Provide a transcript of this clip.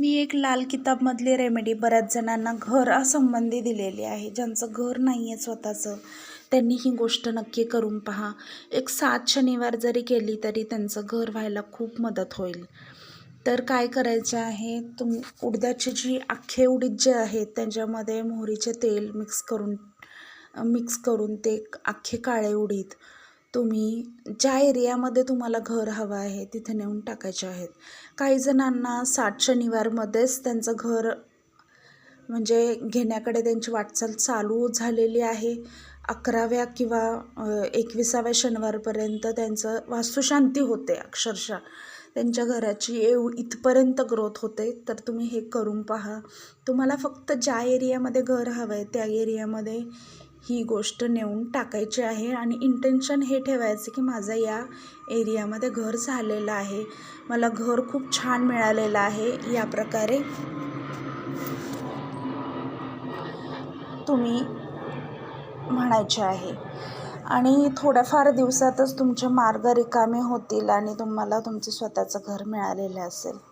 मी एक लाल किताबमधली रेमेडी बऱ्याच जणांना घरासंबंधी दिलेली आहे. ज्यांचं घर नाही आहे स्वतःचं. त्यांनी ही गोष्ट नक्की करून पहा. एक सात शनिवार जरी केली तरी त्यांचं घर व्हायला खूप मदत होईल. तर काय करायचं आहे? तुम उडदाची जी अख्खे उडीद जे आहेत त्यांच्यामध्ये मोहरीचे तेल मिक्स करून मिक्स करून ते अख्खे काळे उडीद तुम्ही ज्या एरियामध्ये तुम्हाला घर हवं आहे तिथे नेऊन टाकायचे आहेत. काही जणांना सात शनिवारमध्येच त्यांचं घर म्हणजे घेण्याकडे त्यांची वाटचाल चालू झालेली आहे. अकराव्या किंवा एकविसाव्या शनिवारपर्यंत त्यांचं वास्तुशांती होते अक्षरशः. त्यांच्या घराची येऊ इथपर्यंत ग्रोथ होते. तर तुम्ही हे करून पहा. तुम्हाला फक्त ज्या एरियामध्ये घर हवं आहे त्या एरियामध्ये ही गोष्ट नेऊन टाकायची आहे आणि इंटेन्शन हे ठेवायचं की माझं या एरियामध्ये घर झालेलं आहे. मला घर खूप छान मिळालेलं आहे. या प्रकारे तुम्ही म्हणायचे आहे. आणि थोड्याफार दिवसातच तुमचे मार्ग रिकामे होतील आणि तुम्हाला तुमचं स्वतःचं घर मिळालेलं असेल.